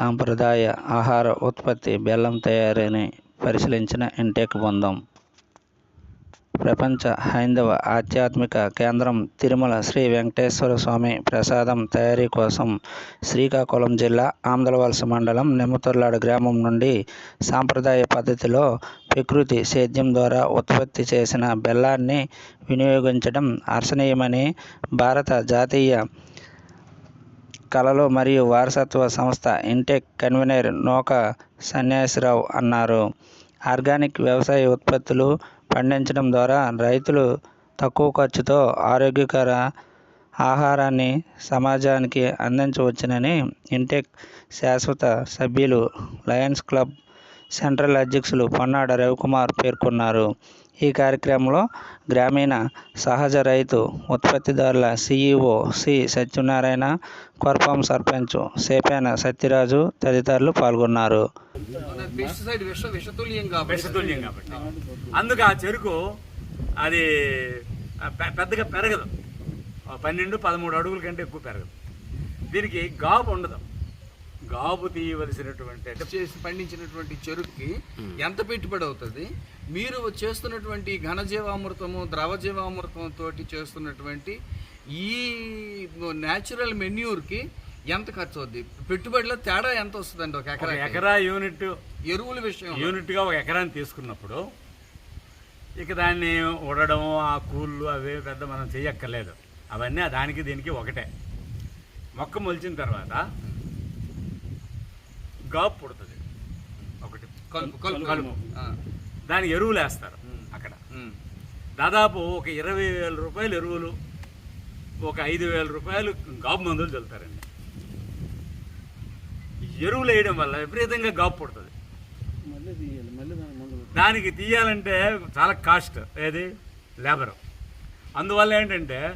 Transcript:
సాంప్రదాయ ఆహార ఉత్పత్తి బెల్లం తయారీని పరిశీలించిన ఇంటెక్ బృందం. ప్రపంచ హైందవ ఆధ్యాత్మిక కేంద్రం తిరుమల శ్రీ వెంకటేశ్వర స్వామి ప్రసాదం తయారీ కోసం శ్రీకాకుళం జిల్లా ఆంధ్రవలస మండలం నిమ్మతొర్లాడు గ్రామం నుండి సాంప్రదాయ పద్ధతిలో ప్రకృతి సేద్యం ద్వారా ఉత్పత్తి చేసిన బెల్లాన్ని వినియోగించడం హర్షణీయమని భారత జాతీయ కళలు మరియు వారసత్వ సంస్థ ఇంటెక్ కన్వీనర్ నూక సన్యాసిరావు అన్నారు. ఆర్గానిక్ వ్యవసాయ ఉత్పత్తులు పండించడం ద్వారా రైతులు తక్కువ ఖర్చుతో ఆరోగ్యకర ఆహారాన్ని సమాజానికి అందించవచ్చునని ఇంటెక్ శాశ్వత సభ్యులు లయన్స్ క్లబ్ సెంట్రల్ అధ్యక్షులు పొన్నాడ రవికుమార్ పేర్కొన్నారు. ఈ కార్యక్రమంలో గ్రామీణ సహజ రైతు ఉత్పత్తిదారుల సిఇఓ సి సత్యనారాయణ కొరపాం సర్పంచ్ సేపేన సత్యరాజు తదితరులు పాల్గొన్నారు. అందుకు ఆ చెరుకు అది పెద్దగా పెరగదు. పన్నెండు పదమూడు అడుగుల కంటే ఎక్కువ పెరగదు. దీనికి గాబు ఉండదు. గాబు తీయవలసినటువంటి అంటే చేసి పండించినటువంటి చెరుకుకి ఎంత పెట్టుబడి అవుతుంది? మీరు చేస్తున్నటువంటి ఘనజీవామృతము ద్రవజీవామృతం తోటి చేస్తున్నటువంటి ఈ న్యాచురల్ మెన్యూర్కి ఎంత ఖర్చు అవుద్ది పెట్టుబడిలో తేడా ఎంత వస్తుందండి ఒక ఎకరా ఎకరా యూనిట్ ఎరువుల విషయం యూనిట్గా ఒక ఎకరాన్ని తీసుకున్నప్పుడు ఇక దాన్ని ఉడడం ఆ కూళ్ళు అవే పెద్ద మనం చెయ్యక్కర్లేదు. అవన్నీ దానికి దీనికి ఒకటే. మొక్క మొలిచిన తర్వాత గాపు పుడుతుంది. ఒకటి కలుపు కలుపు. కలుపు. ఆ, దానికి ఎరువులు వేస్తారు అక్కడ. దాదాపు ఒక ఇరవై వేల రూపాయలు ఎరువులు ఒక ఐదు వేల రూపాయలు గాబు మందులు చల్లుతారండి ఎరువులు వేయడం వల్ల విపరీతంగా గాబు పుడుతుంది. దానికి తీయాలంటే చాలా కాస్ట్ ఏది? లేబర్. అందువల్ల ఏంటంటే